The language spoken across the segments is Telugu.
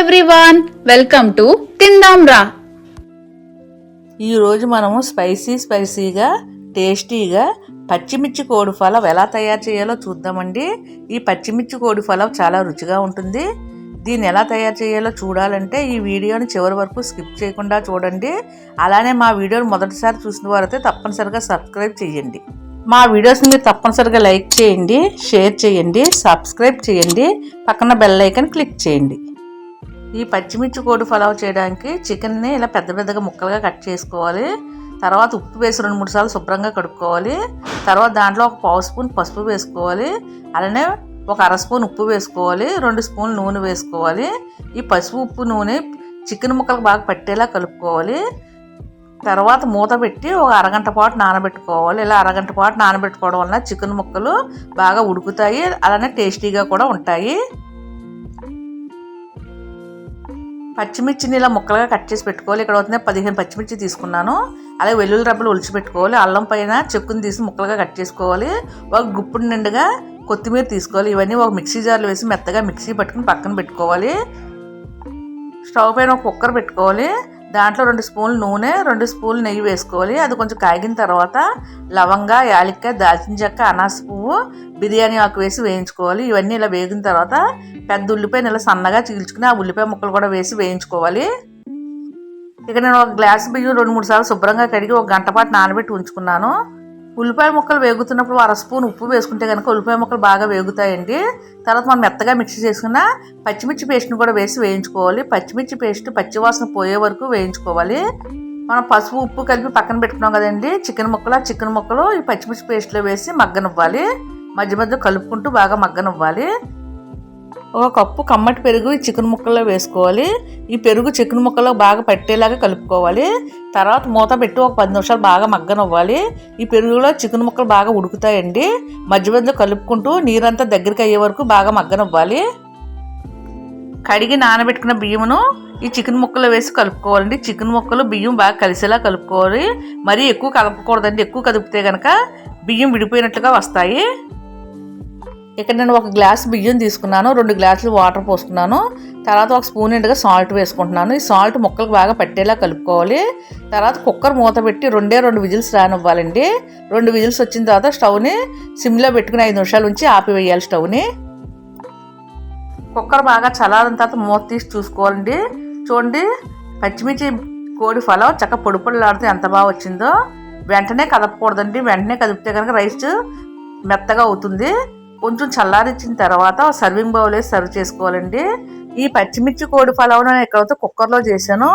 ఎవ్రీవన్ వెల్కమ్ టు తిందాం రా ఈరోజు మనము స్పైసీ స్పైసీగా టేస్టీగా పచ్చిమిర్చి కోడి ఫలవ్ ఎలా తయారు చేయాలో చూద్దామండి. ఈ పచ్చిమిర్చి కోడి ఫలవ్ చాలా రుచిగా ఉంటుంది. దీన్ని ఎలా తయారు చేయాలో చూడాలంటే ఈ వీడియోని చివరి వరకు స్కిప్ చేయకుండా చూడండి. అలానే మా వీడియోని మొదటిసారి చూసిన వారైతే తప్పనిసరిగా సబ్స్క్రైబ్ చేయండి. మా వీడియోస్ని మీరు తప్పనిసరిగా లైక్ చేయండి షేర్ చేయండి సబ్స్క్రైబ్ చేయండి పక్కన బెల్ ఐకన్ క్లిక్ చేయండి. ఈ పచ్చిమిర్చి కోడి పలావ్ చేయడానికి చికెన్ని ఇలా పెద్ద పెద్దగా ముక్కలుగా కట్ చేసుకోవాలి. తర్వాత ఉప్పు వేసి రెండు మూడు సార్లు శుభ్రంగా కడుక్కోవాలి. తర్వాత దాంట్లో ఒక పావు స్పూన్ పసుపు వేసుకోవాలి. అలానే ఒక అర స్పూన్ ఉప్పు వేసుకోవాలి. రెండు స్పూన్లు నూనె వేసుకోవాలి. ఈ పసుపు ఉప్పు నూనె చికెన్ ముక్కలు బాగా పట్టేలా కలుపుకోవాలి. తర్వాత మూత పెట్టి ఒక అరగంట పాటు నానబెట్టుకోవాలి. ఇలా అరగంట పాటు నానబెట్టుకోవడం వలన చికెన్ ముక్కలు బాగా ఉడుకుతాయి. అలానే టేస్టీగా కూడా ఉంటాయి. పచ్చిమిర్చిని ఇలా ముక్కలుగా కట్ చేసి పెట్టుకోవాలి. ఇక్కడ అవుతుంది పదిహేను పచ్చిమిర్చి తీసుకున్నాను. అలాగే వెల్లుల్లి రబ్బలు ఒలిచి పెట్టుకోవాలి. అల్లం పైన చెక్కుని తీసి ముక్కలుగా కట్ చేసుకోవాలి. ఒక గుప్పుడు నిండుగా కొత్తిమీర తీసుకోవాలి. ఇవన్నీ ఒక మిక్సీ జార్లో వేసి మెత్తగా మిక్సీ పట్టుకుని పక్కన పెట్టుకోవాలి. స్టవ్ పైన ఒక కుక్కర్ పెట్టుకోవాలి. దాంట్లో రెండు స్పూన్లు నూనె రెండు స్పూన్లు నెయ్యి వేసుకోవాలి. అది కొంచెం కాగిన తర్వాత లవంగా యాలక్కాయ దాల్చిన చెక్క అనాస పువ్వు బిర్యానీ ఆకు వేసి వేయించుకోవాలి. ఇవన్నీ ఇలా వేగిన తర్వాత పెద్ద ఉల్లిపాయ ఇలా సన్నగా చీల్చుకుని ఆ ఉల్లిపాయ ముక్కలు కూడా వేసి వేయించుకోవాలి. ఇక నేను ఒక గ్లాస్ బియ్యం రెండు మూడు సార్లు శుభ్రంగా కడిగి ఒక గంట పాటు నానబెట్టి ఉంచుకున్నాను. ఉల్లిపాయ ముక్కలు వేగుతున్నప్పుడు అర స్పూన్ ఉప్పు వేసుకుంటే కనుక ఉల్లిపాయ ముక్కలు బాగా వేగుతాయండి. తర్వాత మనం మెత్తగా మిక్సీ చేసుకున్న పచ్చిమిర్చి పేస్ట్ని కూడా వేసి వేయించుకోవాలి. పచ్చిమిర్చి పేస్ట్ పచ్చివాసన పోయే వరకు వేయించుకోవాలి. మనం పసుపు ఉప్పు కలిపి పక్కన పెట్టుకున్నాం కదండి. చికెన్ ముక్కలు ఆ చికెన్ ముక్కలు ఈ పచ్చిమిర్చి పేస్ట్లో వేసి మగ్గనివ్వాలి. మధ్య మధ్య కలుపుకుంటూ బాగా మగ్గనివ్వాలి. ఒక కప్పు కమ్మటి పెరుగు ఈ చికెన్ ముక్కల్లో వేసుకోవాలి. ఈ పెరుగు చికెన్ ముక్కలో బాగా పట్టేలాగా కలుపుకోవాలి. తర్వాత మూత పెట్టి ఒక పది నిమిషాలు బాగా మగ్గనివ్వాలి. ఈ పెరుగులో చికెన్ ముక్కలు బాగా ఉడుకుతాయండి. మధ్య మధ్యలో కలుపుకుంటూ నీరంతా దగ్గరికి అయ్యే వరకు బాగా మగ్గనివ్వాలి. కడిగి నానబెట్టుకున్న బియ్యమును ఈ చికెన్ ముక్కలు వేసి కలుపుకోవాలండి. చికెన్ ముక్కలు బియ్యం బాగా కలిసేలా కలుపుకోవాలి. మరీ ఎక్కువ కలపకూడదండి ఎక్కువ కదిపితే కనుక బియ్యం విడిపోయినట్లుగా వస్తాయి. ఇక్కడ నేను ఒక గ్లాస్ బియ్యం తీసుకున్నాను రెండు గ్లాసులు వాటర్ పోసుకున్నాను తర్వాత ఒక స్పూన్ నిండుగా సాల్ట్ వేసుకుంటున్నాను. ఈ సాల్ట్ ముక్కలకు బాగా పట్టేలా కలుపుకోవాలి. తర్వాత కుక్కర్ మూత పెట్టి రెండే రెండు విజిల్స్ రానివ్వాలండి. రెండు విజిల్స్ వచ్చిన తర్వాత స్టవ్ని సిమ్లో పెట్టుకుని ఐదు నిమిషాల నుంచి ఆపివేయాలి స్టవ్ని. కుక్కర్ బాగా చల్లారిన తర్వాత మూత తీసి చూసుకోవాలండి. చూడండి పచ్చిమిర్చి కోడి ఫలం చక్క పొడి పొడిలాడితే ఎంత బాగా వచ్చిందో. వెంటనే కదపకూడదండి. వెంటనే కదిపితే కనుక రైస్ మెత్తగా అవుతుంది. కొంచెం చల్లారించిన తర్వాత సర్వింగ్ బౌల్ వేసి సర్వ్ చేసుకోవాలండి. ఈ పచ్చిమిర్చి కోడి పలావ్ నేను ఎక్కడైతే కుక్కర్లో చేశాను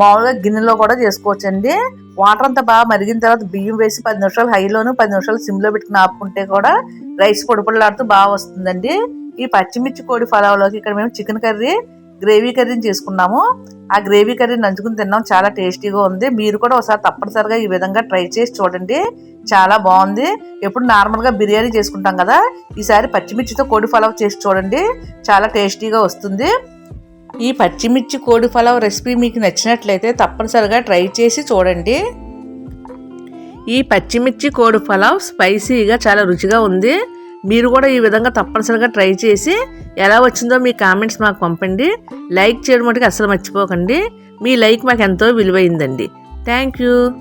మామూలుగా గిన్నెలో కూడా చేసుకోవచ్చండి. వాటర్ అంతా బాగా మరిగిన తర్వాత బియ్యం వేసి పది నిమిషాలు హైలోను పది నిమిషాలు సిమ్లో పెట్టుకుని ఆపుకుంటే కూడా రైస్ పొడిపొడలాడుతూ బాగా వస్తుందండి. ఈ పచ్చిమిర్చి కోడి పలావ్లోకి ఇక్కడ మేము చికెన్ కర్రీ గ్రేవీ కర్రీని చేసుకున్నాము. ఆ గ్రేవీ కర్రీ నంచుకుని తిన్నాం. చాలా టేస్టీగా ఉంది. మీరు కూడా ఒకసారి తప్పనిసరిగా ఈ విధంగా ట్రై చేసి చూడండి. చాలా బాగుంది. ఎప్పుడు నార్మల్గా బిర్యానీ చేసుకుంటాం కదా ఈసారి పచ్చిమిర్చితో కోడి పలావ్ చేసి చూడండి. చాలా టేస్టీగా వస్తుంది. ఈ పచ్చిమిర్చి కోడి పలావ్ రెసిపీ మీకు నచ్చినట్లయితే తప్పనిసరిగా ట్రై చేసి చూడండి. ఈ పచ్చిమిర్చి కోడి ఫలావ్ స్పైసీగా చాలా రుచిగా ఉంది. మీరు కూడా ఈ విధంగా తప్పనిసరిగా ట్రై చేసి ఎలా వచ్చిందో మీ కామెంట్స్ మాకు పంపండి. లైక్ చేయడం మటుకు అసలు మర్చిపోకండి. మీ లైక్ మాకు ఎంతో విలువైందండి. Thank you.